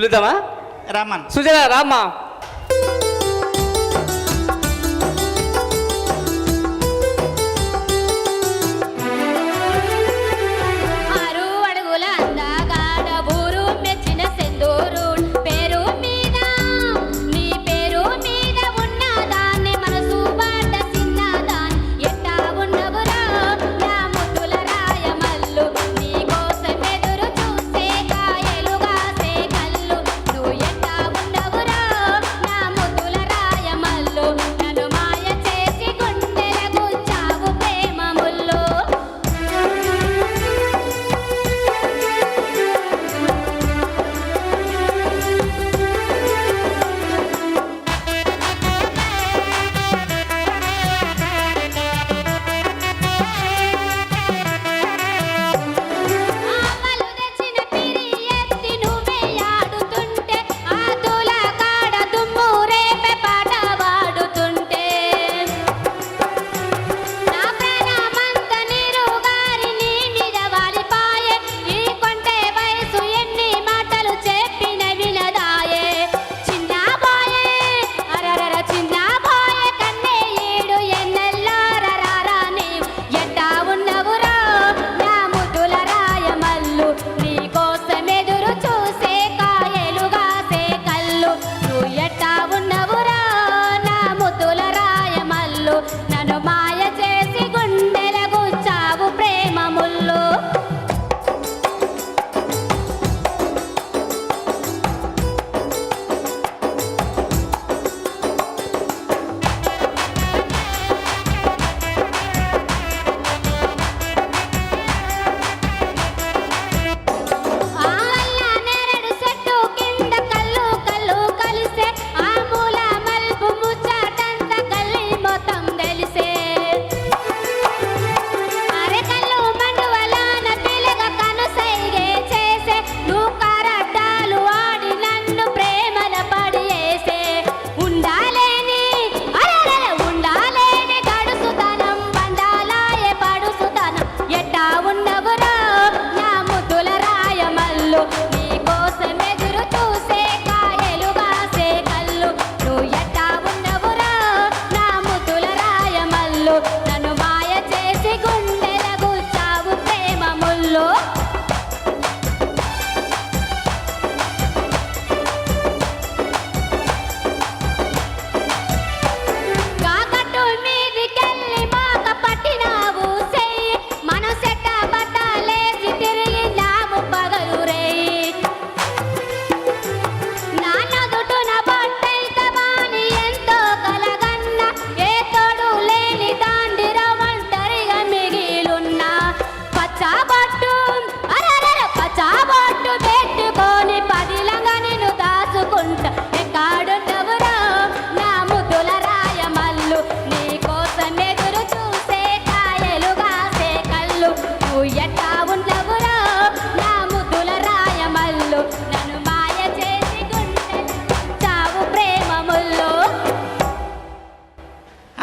పిలుద్దామా? రమ్మన్ సుజన రామ్మా. I don't mind.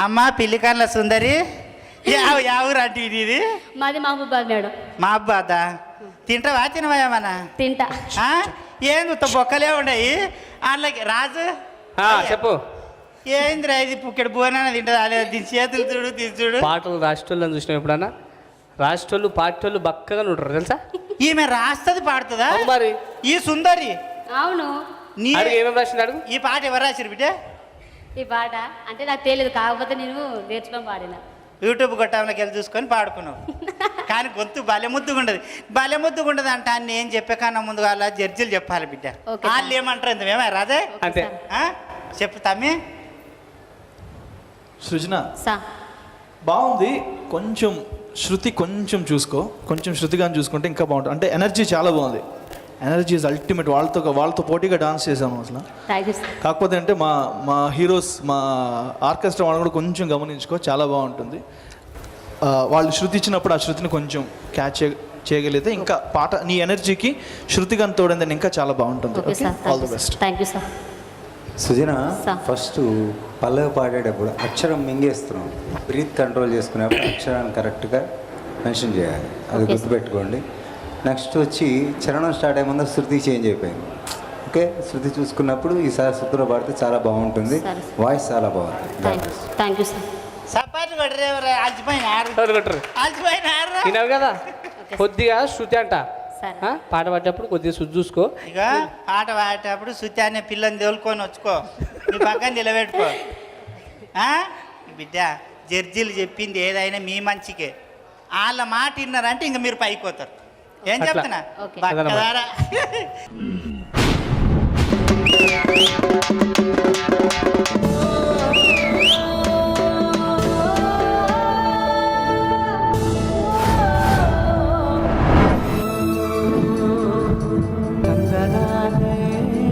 అమ్మ పిల్లికర్ల సుందరి. యావు యావురు అంటే ఇది ఇది? మాది మహబూబాద్ మేడం. మా అబ్బాదా తింటావా తినవా ఏమన్నా? తింటా. ఆ? ఏంది ఉత్త బొక్కలే ఉండయి? అందులోకి రాజు? ఆ, చెప్పు. ఏందిరా ఇది? పుక్కెడు బోనాన తింటది? అలే దీని చేతులు చూడు తీసి చూడు. పాటలు రాష్ట్రాలను చూసినావు ఎప్పుడన్నా? రాష్ట్రాలు పాటలు బక్కగా ఉంటారు తెలుసా? ఈమె రాస్తుంది పాడుతుందా? అవును మరి. ఈ సుందరి? అవును. నీ అడుగు ఏమేమి రాసింది అడుగు? ఈ పాట ఎవరు రాసిరు బిడ్డ? ఈ పాట అంటే నాకు తెలియదు కాకపోతే నేను నేర్చుకొని పాడిన. యూట్యూబ్ కొట్టంలోకి వెళ్ళి చూసుకొని పాడుకున్నావు. కానీ గొంతు భలే ముద్దుగా ఉండదు భలే ముద్దుగా ఉండదు అంట నేను చెప్పే కన్నా ముందు వాళ్ళ జడ్జిలు చెప్పాలి బిడ్డ. వాళ్ళు ఏమంటారు ఇంత మేమే రాదే అంతే. ఆ? చెప్పు తమ్మి. సృజన. సా బాగుంది. కొంచెం శృతి కొంచెం చూసుకో. కొంచెం శృతిగా చూసుకుంటే ఇంకా బాగుంటుంది. అంటే ఎనర్జీ చాలా బాగుంది. ఎనర్జీ ఇస్ అల్టిమేట్ వాళ్ళతో వాళ్ళతో పోటీగా డాన్స్ చేసాము అసలు. కాకపోతే అంటే మా మా హీరోస్ మా ఆర్కెస్ట్రా వాళ్ళని కూడా కొంచెం గమనించుకో చాలా బాగుంటుంది. వాళ్ళు శృతి ఇచ్చినప్పుడు ఆ శృతిని కొంచెం క్యాచ్ చేయగలిగితే ఇంకా పాట నీ ఎనర్జీకి శృతిగా తోడిందని ఇంకా చాలా బాగుంటుంది. Okay sir all the best thank you sir Sujana. First పల్లవి పాడేటప్పుడు అక్షరం మింగేస్తున్నాం. బ్రీత్ కంట్రోల్ చేసుకునేప్పుడు అక్షరాన్ని కరెక్ట్గా మెన్షన్ చేయాలి. అది. గుర్తుపెట్టుకోండి. నెక్స్ట్ వచ్చి చరణం స్టార్ట్ అయ్యే ముందు శృతి చేంజ్ అయిపోయింది. ఓకే? శృతి చూసుకున్నప్పుడు ఈసారి శృతిలో పాడితే చాలా బాగుంటుంది. వాయిస్ చాలా బాగుంది. థ్యాంక్ యూ సార్ కదా? కొద్దిగా శృతి అంట. సరే. ఆ? పాట పాడేటప్పుడు కొద్దిగా శృతి చూసుకో. ఇక పాట పాడేటప్పుడు శృతి అనే పిల్లని తోలుకొని వచ్చుకో. నీ పక్కన నిలబెట్టుకో. ఆ? బిడ్డ జడ్జీలు చెప్పింది ఏదైనా మీ మంచికే. వాళ్ళ మాట విన్నారంటే ఇంక మీరు పైపోతారు ఏం. చెప్తున్నా. బక్కదారా